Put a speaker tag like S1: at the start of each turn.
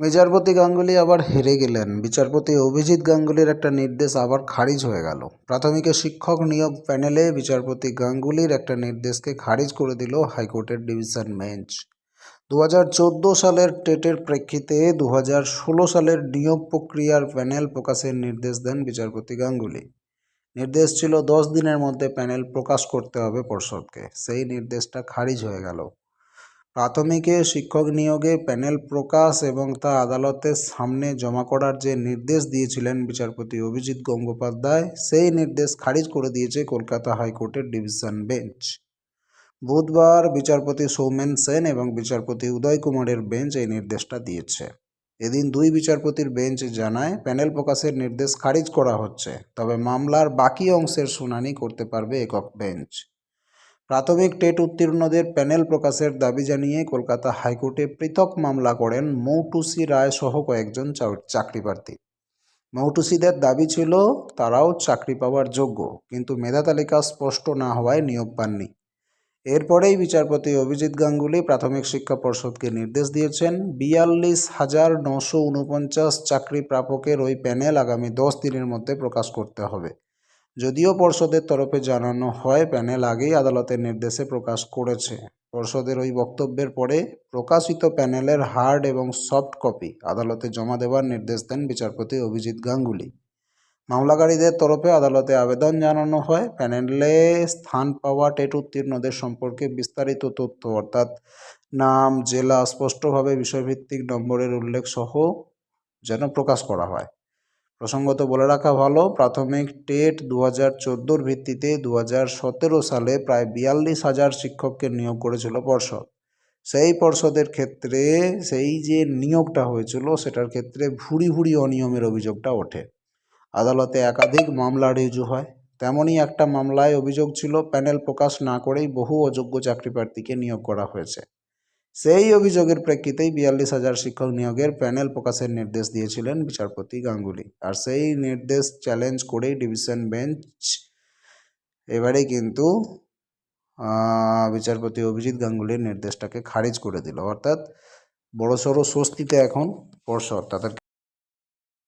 S1: বিচারপতি গাঙ্গুলি আবার হেরে গেলেন। বিচারপতি অভিজিৎ গাঙ্গুলির একটা নির্দেশ আবার খারিজ হয়ে গেল। প্রাথমিকের শিক্ষক নিয়োগ প্যানেলে বিচারপতি গাঙ্গুলির একটা নির্দেশকে খারিজ করে দিল হাইকোর্টের ডিভিশন বেঞ্চ। দু হাজার চোদ্দ সালের টেটের প্রেক্ষিতে দু হাজার ষোলো সালের নিয়োগ প্রক্রিয়ার প্যানেল প্রকাশের নির্দেশ দেন বিচারপতি গাঙ্গুলি। নির্দেশ ছিল দশ দিনের মধ্যে প্যানেল প্রকাশ করতে হবে পর্ষদকে। সেই নির্দেশটা খারিজ হয়ে গেল। প্রাথমিকে শিক্ষক নিয়োগে প্যানেল প্রকাশ এবং তা আদালতের সামনে জমা করার যে নির্দেশ দিয়েছিলেন বিচারপতি অভিজিৎ গঙ্গোপাধ্যায়, সেই নির্দেশ খারিজ করে দিয়েছে কলকাতা হাইকোর্টের ডিভিশন বেঞ্চ। বুধবার বিচারপতি সৌমেন সেন এবং বিচারপতি উদয় কুমারের বেঞ্চ এই নির্দেশটা দিয়েছে। এদিন দুই বিচারপতির বেঞ্চ জানায়, প্যানেল প্রকাশের নির্দেশ খারিজ করা হচ্ছে, তবে মামলার বাকি অংশের শুনানি করতে পারবে একক বেঞ্চ। প্রাথমিক টেট উত্তীর্ণদের প্যানেল প্রকাশের দাবি জানিয়ে কলকাতা হাইকোর্টে পৃথক মামলা করেন মৌটুসি রায় সহ কয়েকজন চাকরি প্রার্থী মৌটুসিদের দাবি ছিল, তারাও চাকরি পাওয়ার যোগ্য, কিন্তু মেধা তালিকা স্পষ্ট না হওয়ায় নিয়োগ পাননি। এরপরেই বিচারপতি অভিজিৎ গাঙ্গুলি প্রাথমিক শিক্ষা পর্ষদকে নির্দেশ দিয়েছেন, বিয়াল্লিশ হাজার নশো উনপঞ্চাশ চাকরি প্রাপকের ওই প্যানেল আগামী দশ দিনের মধ্যে প্রকাশ করতে হবে। যদিও পর্ষদের তরফে জানানো হয়, প্যানেল আগেই আদালতের নির্দেশে প্রকাশ করেছে। পর্ষদের ওই বক্তব্যের পরে প্রকাশিত প্যানেলের হার্ড এবং সফট কপি আদালতে জমা দেওয়ার নির্দেশ দেন বিচারপতি অভিজিৎ গাঙ্গুলি। মামলাকারীদের তরফে আদালতে আবেদন জানানো হয়, প্যানেলে স্থান পাওয়া টেট উত্তীর্ণদের সম্পর্কে বিস্তারিত তথ্য, অর্থাৎ নাম, জেলা, স্পষ্টভাবে বিষয়ভিত্তিক নম্বরের উল্লেখ সহ যেন প্রকাশ করা হয়। প্রসঙ্গত বলে রাখা ভালো, প্রাথমিক টেট দু হাজার চোদ্দোর ভিত্তিতে দু হাজার সতেরো সালে প্রায় বিয়াল্লিশ হাজার শিক্ষককে নিয়োগ করেছিল পর্ষদ। সেই পর্ষদের ক্ষেত্রে সেই যে নিয়োগটা হয়েছিল, সেটার ক্ষেত্রে ভুরি ভুরি অনিয়মের অভিযোগটা ওঠে। আদালতে একাধিক মামলা রিজু হয়। তেমনই একটা মামলায় অভিযোগ ছিল, প্যানেল প্রকাশ না করেই বহু অযোগ্য চাকরি প্রার্থীকে নিয়োগ করা হয়েছে। সেই অভিযোগের প্রেক্ষিতেই বিয়াল্লিশ হাজার শিক্ষক নিয়োগের প্যানেল প্রকাশের নির্দেশ দিয়েছিলেন বিচারপতি গাঙ্গুলি। আর সেই নির্দেশ চ্যালেঞ্জ করেই ডিভিশন বেঞ্চ এবারে কিন্তু বিচারপতি অভিজিৎ গাঙ্গুলির নির্দেশটাকে খারিজ করে দিল। অর্থাৎ বড়সড় স্বস্তিতে এখন পর্ষদ তাদের